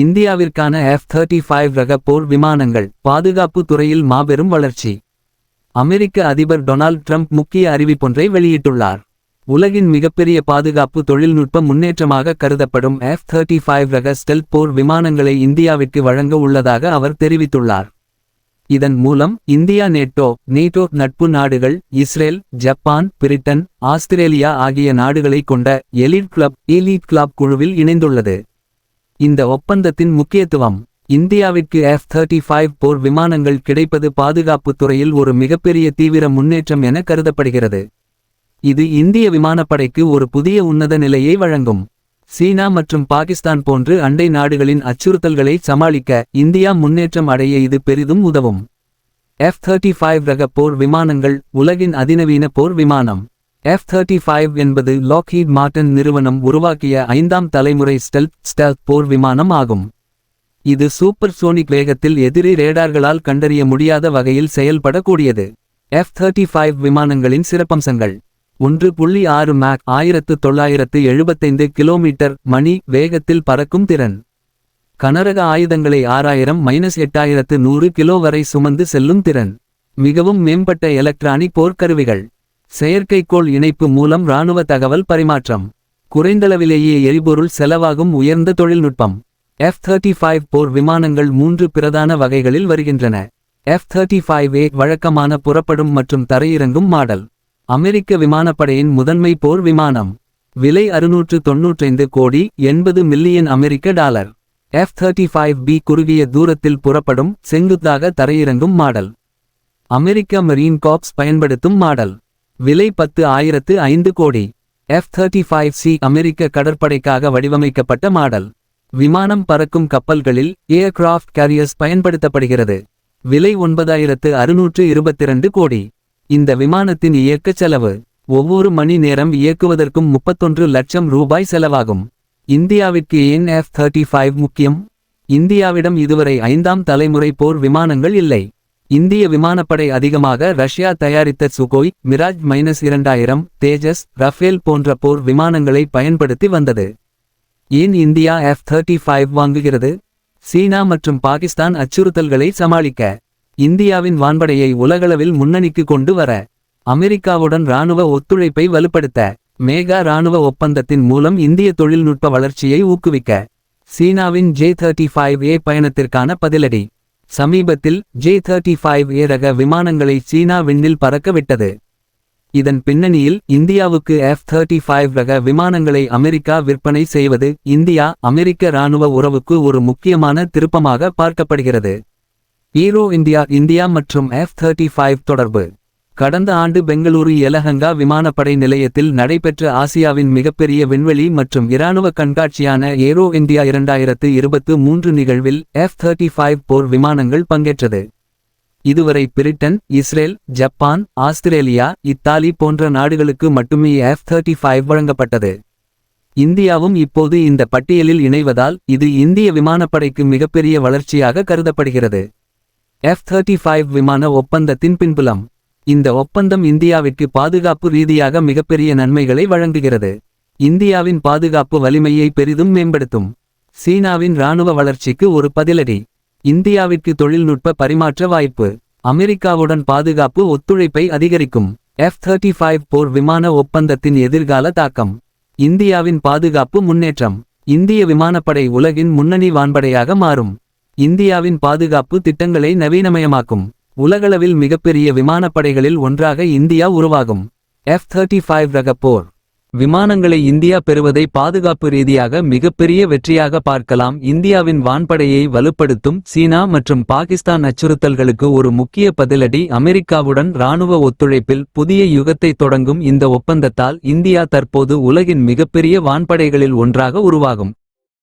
இந்தியாவிற்கான F thirty five ரக போர் விமானங்கள் பாதுகாப்பு துறையில் மாபெரும் வளர்ச்சி. அமெரிக்க அதிபர் டொனால்ட் ட்ரம்ப் முக்கிய அறிவிப்பொன்றை வெளியிட்டுள்ளார். உலகின் மிகப்பெரிய பாதுகாப்பு தொழில்நுட்ப முன்னேற்றமாக கருதப்படும் எஃப் தேர்ட்டி ஃபைவ் ரக ஸ்டெல்த் போர் விமானங்களை இந்தியாவிற்கு வழங்க உள்ளதாக அவர் தெரிவித்துள்ளார். இதன் மூலம் இந்தியா நேட்டோ நேட்டோ நட்பு நாடுகள் இஸ்ரேல் ஜப்பான் பிரிட்டன் ஆஸ்திரேலியா ஆகிய நாடுகளை கொண்ட எலிட் கிளப் எலிட் கிளப் குழுவில் இணைந்துள்ளது. இந்த ஒப்பந்தத்தின் முக்கியத்துவம் இந்தியாவிற்கு எஃப் தேர்ட்டி ஃபைவ் போர் விமானங்கள் கிடைப்பது பாதுகாப்புத் துறையில் ஒரு மிகப்பெரிய தீவிர முன்னேற்றம் என கருதப்படுகிறது. இது இந்திய விமானப்படைக்கு ஒரு புதிய உன்னத நிலையை வழங்கும். சீனா மற்றும் பாகிஸ்தான் போன்று அண்டை நாடுகளின் அச்சுறுத்தல்களை சமாளிக்க இந்தியா முன்னேற்றம் அடைய இது பெரிதும் உதவும். எஃப் தேர்ட்டி ஃபைவ் ரக போர் விமானங்கள் உலகின் அதிநவீன போர் விமானம். எஃப் தேர்ட்டி ஃபைவ் என்பது லாக்ஹீட் மார்டன் நிறுவனம் உருவாக்கிய ஐந்தாம் தலைமுறை ஸ்டெல்த் ஸ்டெல்த் போர் விமானம் ஆகும். இது சூப்பர் சோனிக் வேகத்தில் எதிரி ரேடார்களால் கண்டறிய முடியாத வகையில் செயல்படக்கூடியது. எஃப் தேர்ட்டி ஃபைவ் விமானங்களின் சிறப்பம்சங்கள். ஒன்று புள்ளி ஆறு மேக் ஆயிரத்து தொள்ளாயிரத்து எழுபத்தைந்து கிலோமீட்டர் மணி வேகத்தில் பறக்கும் திறன். கனரக ஆயுதங்களை ஆறாயிரம் மைனஸ் எட்டாயிரத்து நூறு கிலோ வரை சுமந்து செல்லும் திறன். மிகவும் மேம்பட்ட எலக்ட்ரானிக் போர்க்கருவிகள். செயற்கைக்கோள் இணைப்பு மூலம் இராணுவ தகவல் பரிமாற்றம். குறைந்தளவிலேயே எரிபொருள் செலவாகும் உயர்ந்த தொழில்நுட்பம். எஃப் தேர்ட்டி ஃபைவ் போர் விமானங்கள் மூன்று பிரதான வகைகளில் வருகின்றன. எஃப் தேர்ட்டி ஃபைவ் ஏ வழக்கமான புறப்படும் மற்றும் தரையிறங்கும் மாடல். அமெரிக்க விமானப்படையின் முதன்மை போர் விமானம். விலை அறுநூற்று தொன்னூற்றைந்து கோடி எண்பது மில்லியன் அமெரிக்க dollar. F thirty five B குறுகிய தூரத்தில் புறப்படும் செங்குத்தாக தரையிறங்கும் மாடல். அமெரிக்க மரீன் காப்ஸ் பயன்படுத்தும் மாடல். விலை பத்து ஆயிரத்து ஐந்து கோடி. எஃப் தேர்ட்டி ஃபைவ் சி அமெரிக்க கடற்படைக்காக வடிவமைக்கப்பட்ட மாடல். விமானம் பறக்கும் கப்பல்களில் ஏர்கிராஃப்ட் கேரியர்ஸ் பயன்படுத்தப்படுகிறது. விலை ஒன்பதாயிரத்து அறுநூற்று இருபத்திரண்டு கோடி. இந்த விமானத்தின் இயக்கச் செலவு ஒவ்வொரு மணி நேரம் இயக்குவதற்கும் முப்பத்தொன்று லட்சம் ரூபாய் செலவாகும். இந்தியாவிற்கு ஏன் எஃப் தேர்ட்டி ஃபைவ் முக்கியம்? இந்தியாவிடம் இதுவரை ஐந்தாம் தலைமுறை போர் விமானங்கள் இல்லை. இந்திய விமானப்படை அதிகமாக ரஷ்யா தயாரித்த சுகோய் மிராஜ் மைனஸ் இரண்டாயிரம் தேஜஸ் ரஃபேல் போன்ற போர் விமானங்களை பயன்படுத்தி வந்தது. ஏன் இந்தியா எஃப் தேர்ட்டி ஃபைவ் வாங்குகிறது? சீனா மற்றும் பாகிஸ்தான் அச்சுறுத்தல்களை சமாளிக்க. இந்தியாவின் வான்படையை உலகளவில் முன்னணிக்கு கொண்டு வர. அமெரிக்காவுடன் இராணுவ ஒத்துழைப்பை வலுப்படுத்த. மேகா இராணுவ ஒப்பந்தத்தின் மூலம் இந்திய தொழில்நுட்ப வளர்ச்சியை ஊக்குவிக்க. சீனாவின் ஜே தேர்ட்டி ஃபைவ் ஏ பயணத்திற்கான பதிலடி. சமீபத்தில் ஜே தேர்ட்டி ஃபைவ் ஏ ரக விமானங்களை சீனா விண்ணில் பறக்கவிட்டது. இதன் பின்னணியில் இந்தியாவுக்கு எஃப் தேர்ட்டி ஃபைவ் ரக விமானங்களை அமெரிக்கா விற்பனை செய்வது இந்தியா அமெரிக்க இராணுவ உறவுக்கு ஒரு முக்கியமான திருப்பமாக பார்க்கப்படுகிறது. ஈரோ இந்தியா இந்தியா மற்றும் எஃப் தேர்ட்டி ஃபைவ் தொடர்பு. கடந்த ஆண்டு பெங்களூரு எலஹங்கா விமானப்படை நிலையத்தில் நடைபெற்ற ஆசியாவின் மிகப்பெரிய விண்வெளி மற்றும் இராணுவ கண்காட்சியான ஏரோ இந்தியா இரண்டாயிரத்து இருபத்து மூன்று நிகழ்வில் எஃப் தேர்ட்டி ஃபைவ் போர் விமானங்கள் பங்கேற்றது. இதுவரை Britain Israel Japan Australia Italy போன்ற நாடுகளுக்கு மட்டுமே எஃப் தேர்ட்டி ஃபைவ் வழங்கப்பட்டது. இந்தியாவும் இப்போது இந்த பட்டியலில் இணைவதால் இது இந்திய விமானப்படைக்கு மிகப்பெரிய வளர்ச்சியாக கருதப்படுகிறது. எஃப் தேர்ட்டி ஃபைவ் விமான ஒப்பந்தத்தின் பின்புலம் இந்த ஒப்பந்தம் இந்தியாவிற்கு பாதுகாப்பு ரீதியாக மிகப்பெரிய நன்மைகளை வழங்குகிறது. இந்தியாவின் பாதுகாப்பு வலிமையை பெரிதும் மேம்படுத்தும். சீனாவின் இராணுவ வளர்ச்சிக்கு ஒரு பதிலடி. இந்தியாவிற்கு தொழில்நுட்ப பரிமாற்ற வாய்ப்பு. அமெரிக்காவுடன் பாதுகாப்பு ஒத்துழைப்பை அதிகரிக்கும். எஃப் தேர்ட்டி ஃபைவ் போர் விமான ஒப்பந்தத்தின் எதிர்கால தாக்கம். இந்தியாவின் பாதுகாப்பு முன்னேற்றம். இந்திய விமானப்படை உலகின் முன்னணி வான்படையாக மாறும். இந்தியாவின் பாதுகாப்பு திட்டங்களை நவீனமயமாக்கும். உலகளவில் மிகப்பெரிய விமானப்படைகளில் ஒன்றாக இந்தியா உருவாகும். எஃப் தேர்ட்டி ஃபைவ் ரக போர். விமானங்களை இந்தியா பெறுவதை பாதுகாப்பு ரீதியாக மிகப்பெரிய வெற்றியாக பார்க்கலாம். இந்தியாவின் வான்படையை வலுப்படுத்தும் சீனா மற்றும் பாகிஸ்தான் அச்சுறுத்தல்களுக்கு ஒரு முக்கிய பதிலடி அமெரிக்காவுடன் இராணுவ ஒத்துழைப்பில் புதிய யுகத்தை தொடங்கும் இந்த ஒப்பந்தத்தால் இந்தியா தற்போது உலகின் மிகப்பெரிய வான்படைகளில் ஒன்றாக உருவாகும்.